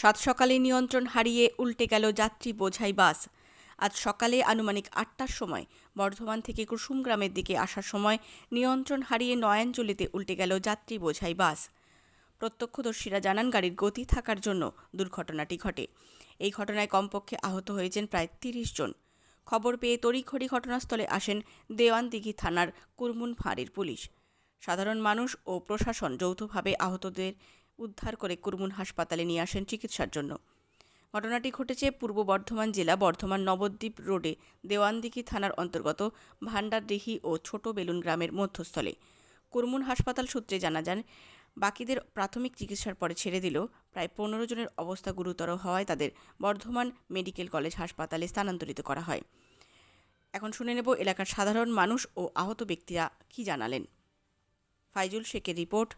সাত সকালে নিয়ন্ত্রণ হারিয়ে উল্টে গেল যাত্রী বোঝাই বাস। আজ সকালে আনুমানিক আটটার সময় বর্ধমান থেকে কুসুম গ্রামের দিকে আসার সময় নিয়ন্ত্রণ হারিয়ে নয়াঞ্জলিতে উল্টে গেল যাত্রী বোঝাই বাস। প্রত্যক্ষদর্শীরা জানান, গাড়ির গতি থাকার জন্য দুর্ঘটনাটি ঘটে। এই ঘটনায় কমপক্ষে আহত হয়েছেন প্রায় তিরিশ জন। খবর পেয়ে তড়িঘড়ি ঘটনাস্থলে আসেন দেওয়ানদিঘি থানার কুরমুন ফাঁড়ির পুলিশ। সাধারণ মানুষ ও প্রশাসন যৌথভাবে আহতদের উদ্ধার করে কুরমুন হাসপাতালে নিয়ে আসেন চিকিৎসার জন্য। ঘটনাটি ঘটেছে পূর্ব বর্ধমান জেলা বর্ধমান নবদ্বীপ রোডে দেওয়ানদিঘি থানার অন্তর্গত ভান্ডারডিহি ও ছোট বেলুন গ্রামের মধ্যস্থলে। কুরমুন হাসপাতাল সূত্রে জানা যান বাকিদের প্রাথমিক চিকিৎসার পরে ছেড়ে দিলেও প্রায় পনেরো জনের অবস্থা গুরুতর হওয়ায় তাদের বর্ধমান মেডিকেল কলেজ হাসপাতালে স্থানান্তরিত করা হয়। এখন শুনে নেব এলাকার সাধারণ মানুষ ও আহত ব্যক্তিরা কী জানালেন। ফাইজুল শেখের রিপোর্ট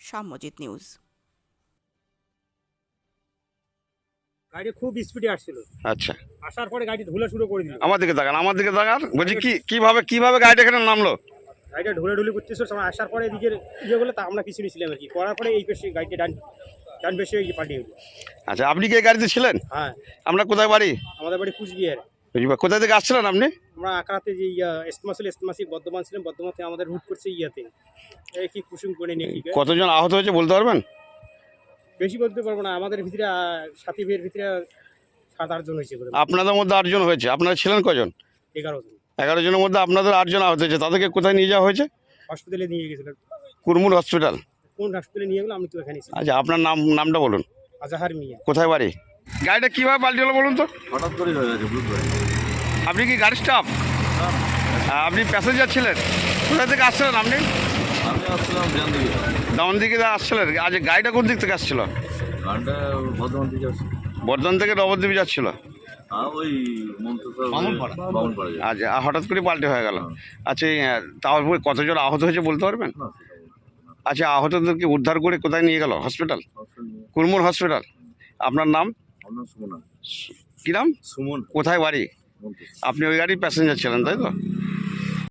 সাম্যজিৎ নিউজ। গাড়ি খুব স্পিডে আসছিল। আচ্ছা। আসার পরে গাড়ি ধুলে শুরু করে দিল। আমার দিকে তাকান আমার দিকে তাকান। বলছি কি কীভাবে কীভাবে গাড়িটা এখানে নামলো? গাড়িটা ঢুলে ঢুলে করতেছিল সময় আসার পরে এদিকের ইয়ে বলে তা আমরা কিছু ছিলাম আর কি। করার পরে এই পেশে গাড়িটা ডান ডান পেশে গিয়ে পাল্টে গেল। আচ্ছা আপনি কি এই গাড়িতে ছিলেন? হ্যাঁ। আমরা কোথায় বাড়ি? আমাদের বাড়ি কুচবিহার। বুঝবা কোথায় থেকে আসছিলেন আপনি? আমরা আঁকড়াতে যে ইয়া এস্তমা ছিল এস্তমাসি বর্ধমান ছিলাম বর্ধমান থেকে আমাদের রুট করছে ইয়াতে। এই কি কুসুম করে নিয়ে কতজন আহত হয়েছে বলতে পারবেন? বেশি বলতে পারব না আমাদের ভিতরে সাথী ভাইয়ের ভিতরে সাত আটজন হয়েছে। আপনাদের মধ্যে আটজন হয়েছে আপনারা ছিলেন কজন? এগারো জন। এগারো জনের মধ্যে আপনাদের আটজন আহত হয়েছে তাদেরকে কোথায় নিয়ে যাওয়া হয়েছে? হসপিটালে নিয়ে গেছিলেন। কুরমুর হসপিটাল। কোন হসপিটালে নিয়ে গেলো আমি তো এখানে আচ্ছা আপনার নাম নামটা বলুন। আজাহার মিয়া। কোথায় বাড়ি? গাড়িটা কীভাবে পাল্টে হলো বলুন তো? হঠাৎ করেই হয়ে গেছে আপনি কি গাড়ি স্টাফ আপনি প্যাসেঞ্জার ছিলেন? কোথা থেকে আসছিলেন আপনি? আমি আসছিলাম জান দিকে আসছিলেন? আজ গাড়িটা কোন দিক থেকে আসছিল? বর্ধমান থেকে আসছে বর্ধমান থেকে নবদ্বীপ যাচ্ছিল? আচ্ছা হঠাৎ করে পাল্টে হয়ে গেল। আচ্ছা এই, আহ, তারপরে কতজন আহত হয়েছে বলতে পারবেন। আচ্ছা আহতদেরকে উদ্ধার করে কোথায় নিয়ে গেল? হসপিটাল? কুরমুর হসপিটাল। আপনার নাম? সুমন। কী সুমন। কোথায় বাড়ি? আপনি ওই গাড়ির প্যাসেঞ্জার ছিলেন তাই তো?